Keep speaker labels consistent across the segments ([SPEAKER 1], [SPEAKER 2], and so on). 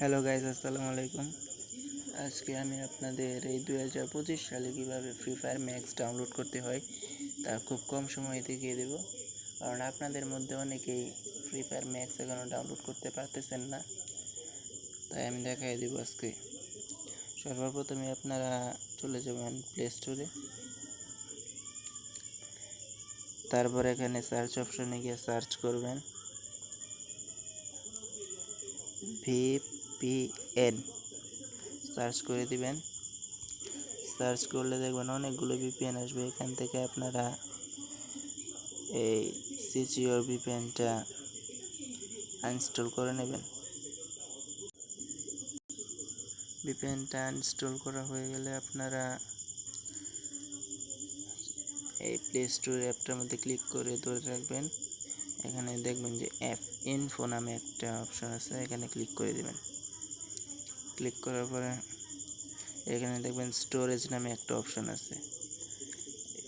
[SPEAKER 1] Hello guys আসসালামু আলাইকুম। আজকে আমি আপনাদের এই দুই হাজার পঁচিশ সালে কীভাবে ফ্রি ফায়ার ম্যাক্স ডাউনলোড করতে হয়, তা খুব কম সময়ে দেখিয়ে দেব। কারণ আপনাদের মধ্যে অনেকেই ফ্রি ফায়ার ম্যাক্স এখনও ডাউনলোড করতে পারতেছেন না। তাই আমি দেখাই দেবো আজকে। সর্বপ্রথমে আপনারা চলে যাবেন প্লে স্টোরে তারপর এখানে সার্চ অপশনে গিয়ে সার্চ করবেন। ভিপিএন সার্চ করে দিবেন। সার্চ করলে দেখবেন অনেকগুলো ভিপিএন আসবে। এখান থেকে আপনারা এই সিজিওর ভিপিএনটা আনইনস্টল করে নেবেন। ভিপিএনটা আনইনস্টল করা হয়ে গেলে আপনারা এই প্লে স্টোর অ্যাপটার মধ্যে ক্লিক করে ধরে রাখবেন। এখানে দেখবেন যে অ্যাপ ইনফো নামে একটা অপশন আছে। এখানে ক্লিক করে দেবেন। ক্লিক করার পরে এখানে দেখবেন স্টোরেজ নামে একটা অপশন আছে।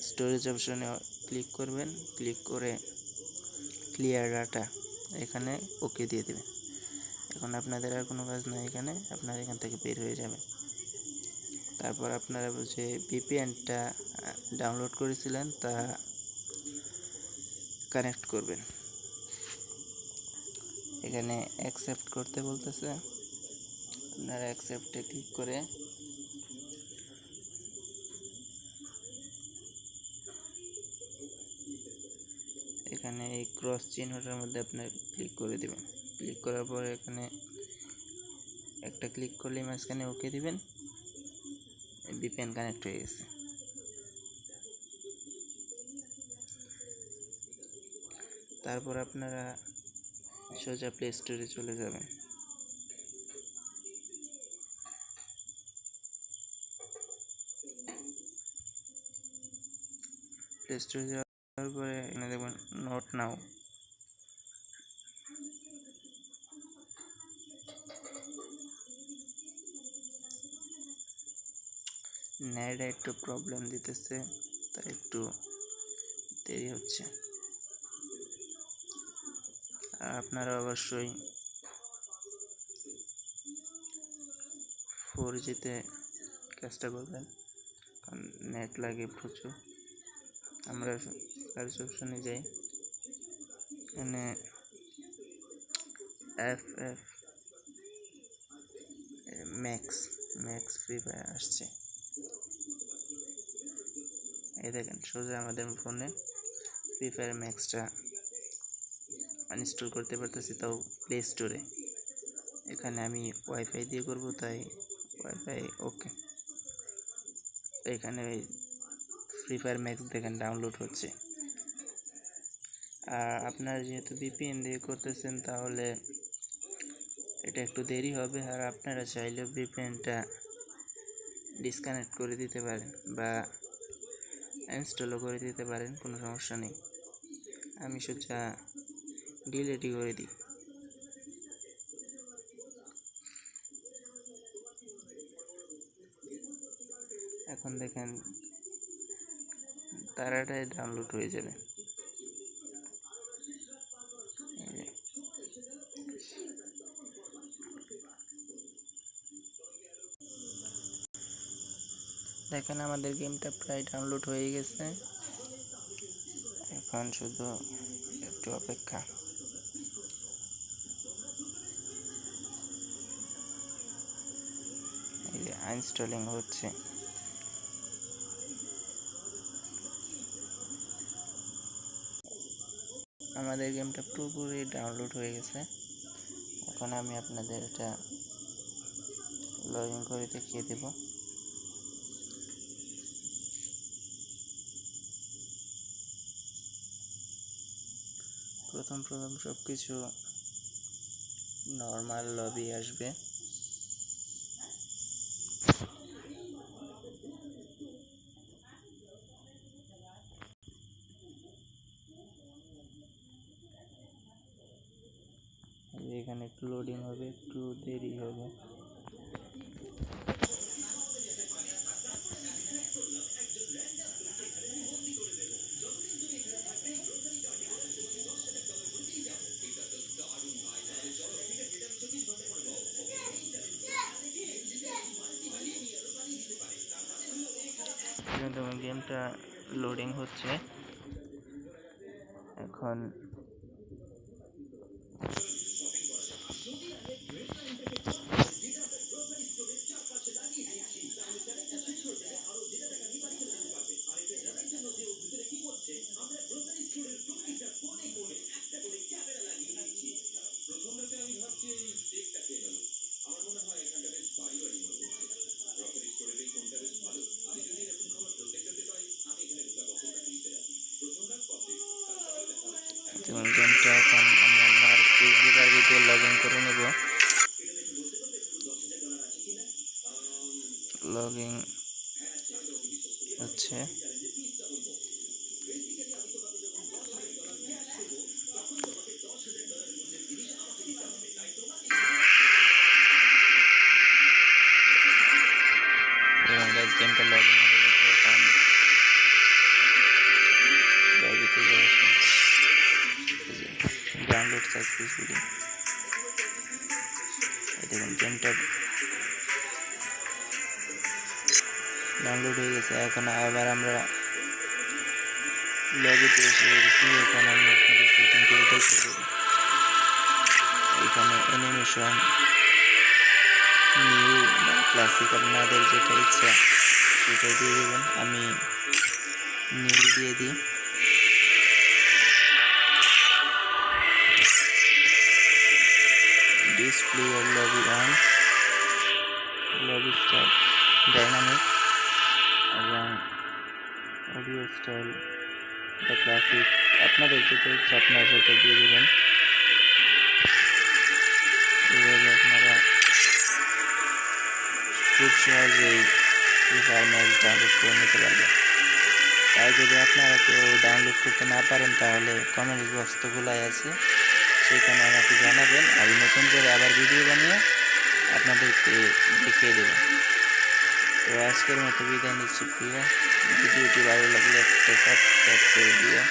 [SPEAKER 1] স্টোরেজ অপশনে ক্লিক করবেন ক্লিক করে ক্লিয়ার ডাটা এখানে ওকে দিয়ে দেবেন। এখন আপনাদের আর কোনো কাজ নাই এখানে, আপনারা এখান থেকে বের হয়ে যাবেন তারপর আপনারা যে ভিপিএনটা ডাউনলোড করেছিলেন তা কানেক্ট করবেন। এখানে অ্যাকসেপ্ট করতে বলতেছে। আপনারা অ্যাকসেপ্টে ক্লিক করে এখানে এই ক্রস চিহ্নটার মধ্যে আপনার ক্লিক করে দেবেন। ক্লিক করার পর এখানে একটা ক্লিক করলে মাঝখানে ওকে দিবেন। ভিপিএন কানেক্ট হয়ে গেছে। তারপর আপনারা সোজা প্লে স্টোরে চলে যাবেন। প্লে স্টোরে যাওয়ার পরে এখানে দেখবেন নোট নাও নেট একটু প্রবলেম দিতেছে, তাই একটু দেরি হচ্ছে। আর আপনারা অবশ্যই ফোর জিতে কাজটা করবেন, কারণ নেট লাগে প্রচুর। আমরা সার্চ অপশনে যাই। এখানে F F max max free fire আসছে। এই দেখেন, সোজা আমাদের ফোনে ফ্রি ফায়ার ম্যাক্সটা আনইনস্টল করতে পারতেছি তাও প্লে স্টোরে এখানে আমি ওয়াইফাই দিয়ে করব, তাই ওয়াইফাই ওকে এখানে ফ্রি ফায়ার ম্যাক্স দেখেন ডাউনলোড হচ্ছে। আর আপনারা যেহেতু ভিপিএন দিয়ে করতেছেন, তাহলে এটা একটু দেরি হবে। আর আপনারা চাইলেও ভিপিএনটা ডিসকানেক্ট করে দিতে পারেন বা ইনস্টলও করে দিতে পারেন, কোনো সমস্যা নেই। আমি সোজা ডিলেটই করে দিই। এখন দেখেন তারাটাই ডাউনলোড হয়ে যাবে। দেখেন আমাদের গেমটা প্রায় ডাউনলোড হয়ে গেছে। এখন শুধু একটু অপেক্ষা। এই যে আনস্টলিং হচ্ছে। আমাদের গেমটা পুরোপুরি ডাউনলোড হয়ে গেছে। এখন আমি আপনাদের এটা লগ ইন করে দেখিয়ে দেবো। প্রথম প্রথম সব কিছু নর্মাল লবি আসবে। এখানে একটু লোডিং হবে একটু দেরি হবে। গেমটা লোডিং হচ্ছে। এখন দেখুন গেমটা এখন আমি আমার ফেসবুক আইডিতে লগ ইন করে নেব। লগ ইন হচ্ছে। এবং গেমটা লগ ইন ডাউনলোড সাকসেসফুলি দেখুন গেমটা ডাউনলোড হয়ে গেছে, এখন আবার আমরা লবিতে এসে গেছি, এখন এখানে অ্যানিমেশন নিউ ক্লাসিক আপনাদের যেটা ইচ্ছা সেটা দিয়ে দেবেন। আমি নিউ দিয়ে দিই। Display your lobby on. Lobby style. Dynamic. এবং অডিও স্টাইল বা ক্লাসিক আপনাদের যেটা ইচ্ছা আপনারা সেটা দিয়ে দেবেন। এভাবে আপনারা খুব সহজেই ফ্রি ফায়ার ম্যাচ ডাউনলোড করে নিতে পারবেন। তাই যদি আপনারা কেউ ডাউনলোড করতে না পারেন, তাহলে কমেন্ট বক্স তো খোলাই আছে। সেখানে আমাকে জানাবেন আমি নতুন করে আবার ভিডিও বানিয়ে আপনাদেরকে দেখিয়ে দেবো তো আজকের মতো বিদায় নিচ্ছি প্রিয় ভিডিওটি ভালো লাগলে একটা সাবস্ক্রাইব করে দিও